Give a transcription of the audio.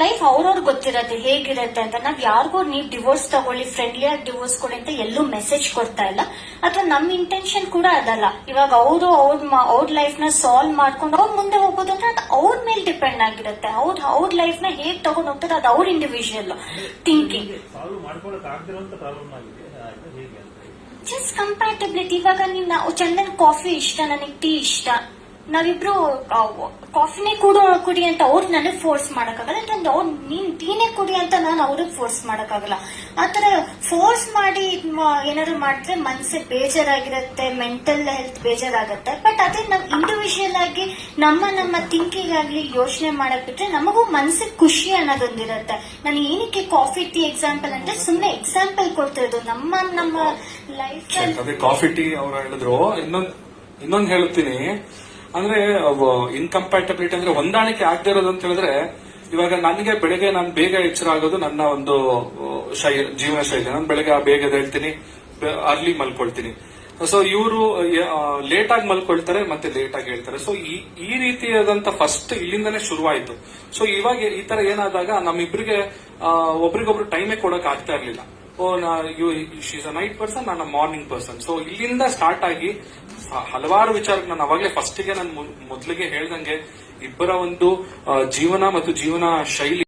Life ಅವ್ರವ್ರಿಗೆ ಗೊತ್ತಿರತ್ತೆ ಹೇಗಿರತ್ತೆ ಅಂತ. ನಾವ್ ಯಾರಿಗೂ ನೀವು ಡಿವೋರ್ಸ್ ತಗೊಳ್ಳಿ ಫ್ರೆಂಡ್ಲಿ ಆಗಿ ಡಿವೋರ್ಸ್ ಕೊಡಿ ಅಂತ ಎಲ್ಲೂ ಮೆಸೇಜ್ ಕೊಡ್ತಾ ಇಲ್ಲ. ಅಥವಾ ನಮ್ ಇಂಟೆನ್ಷನ್ ಕೂಡ ಅದಲ್ಲ. ಇವಾಗ ಅವರು ಅವ್ರ ಅವ್ರ ಲೈಫ್ನ ಸಾಲ್ವ್ ಮಾಡ್ಕೊಂಡು ಅವ್ರ ಮುಂದೆ ಹೋಗೋದು ಅಂದ್ರೆ ಅದು ಅವ್ರ ಮೇಲೆ ಡಿಪೆಂಡ್ ಆಗಿರುತ್ತೆ. ಅವ್ರ ಅವ್ರ ಲೈಫ್ನ ಹೇಗ್ ತಗೊಂಡ್ ಹೋಗ್ತಾರೆ ಅದು ಅವ್ರ ಇಂಡಿವಿಜುವಲ್ ಥಿಂಕಿಂಗ್ ಜಸ್ಟ್ ಕಂಪ್ಯಾಟಬಿಲಿಟಿ ಇವಾಗ ನಾವು ಚಂದನ್ ಕಾಫಿ ಇಷ್ಟ ನನಗೆ ಟೀ ಇಷ್ಟ. ನಾವಿಬ್ರು ಕಾಫಿನೇ ಕುಡು ಕುಡಿ ಅಂತ ಅವ್ರು ನನಗೆ ಫೋರ್ಸ್ ಮಾಡಕ್ಕಾಗಲ್ಲ. ಯಾಕಂದ್ರೆ ಅವ್ರು ನೀನ್ ಟೀನೇ ಕುಡಿ ಅಂತ ನಾನು ಅವ್ರಿಗೆ ಫೋರ್ಸ್ ಮಾಡಕ್ಕಾಗಲ್ಲ. ಆತರ ಫೋರ್ಸ್ ಮಾಡಿ ಏನಾದ್ರು ಮಾಡಿದ್ರೆ ಮನ್ಸಿಗೆ ಬೇಜಾರಾಗಿರುತ್ತೆ ಮೆಂಟಲ್ ಹೆಲ್ತ್ ಬೇಜಾರಾಗುತ್ತೆ. ಬಟ್ ಅದೇ ನಾವು ಇಂಡಿವಿಜುವಲ್ ಆಗಿ ನಮ್ಮ ನಮ್ಮ ಥಿಂಕಿಂಗ್ ಆಗ್ಲಿ ಯೋಚನೆ ಮಾಡಕ್ ಬಿಟ್ರೆ ನಮಗೂ ಮನ್ಸಿಗೆ ಖುಷಿ ಅನ್ನೋದೊಂದಿರುತ್ತೆ. ನಾನು ಏನಕ್ಕೆ ಕಾಫಿ ಟೀ ಎಕ್ಸಾಂಪಲ್ ಅಂದ್ರೆ ಸುಮ್ಮನೆ ಎಕ್ಸಾಂಪಲ್ ಕೊಡ್ತಿರೋದು ನಮ್ಮ ನಮ್ಮ ಲೈಫ್ ಕಾಫಿ ಟೀ ಅವ್ರು ಹೇಳಿದ್ರು ಇನ್ನೊಂದ್ ಇನ್ನೊಂದ್ ಹೇಳ್ತೀನಿ. ಅಂದ್ರೆ ಇನ್ಕಂಪ್ಯಾಟಬಿಲಿಟಿ ಅಂದ್ರೆ ಹೊಂದಾಣಿಕೆ ಆಗದೆ ಇರೋದು ಅಂತ ಹೇಳಿದ್ರೆ, ಇವಾಗ ನನಗೆ ಬೆಳಗ್ಗೆ ನಾನು ಬೇಗ ಎಚ್ಚರ ಆಗೋದು ನನ್ನ ಒಂದು ಶೈಲಿ ಜೀವನ ಶೈಲಿ. ನಾನು ಬೆಳಗ್ಗೆ ಬೇಗ ಹೇಳ್ತೀನಿ ಅರ್ಲಿ ಮಲ್ಕೊಳ್ತೀನಿ. ಸೊ ಇವರು ಲೇಟ್ ಆಗಿ ಮಲ್ಕೊಳ್ತಾರೆ, ಮತ್ತೆ ಲೇಟ್ ಆಗಿ ಹೇಳ್ತಾರೆ. ಸೊ ಈ ಈ ರೀತಿಯಾದಂತ ಫಸ್ಟ್ ಇಲ್ಲಿಂದನೇ ಶುರುವಾಯಿತು. ಸೊ ಇವಾಗ ಈ ತರ ಏನಾದಾಗ ನಮ್ಮಿಬ್ರಿಗೆ ಒಬ್ರಿಗೊಬ್ರು ಟೈಮೇ ಕೊಡಕ್ ಆಗ್ತಾ ಇರ್ಲಿಲ್ಲ. Oh she's a night person ನಾನು ಮಾರ್ನಿಂಗ್ ಪರ್ಸನ್ ಸೊ ಇಲ್ಲಿಂದ ಸ್ಟಾರ್ಟ್ ಆಗಿ ಹಲವಾರು ವಿಚಾರಕ್ಕೆ ನಾನು ಅವಾಗಲೇ ಫಸ್ಟಿಗೆ ನಾನು ಮೊದಲಿಗೆ ಹೇಳ್ದಂಗೆ ಇಬ್ಬರ ಒಂದು ಜೀವನ ಮತ್ತು ಜೀವನ ಶೈಲಿ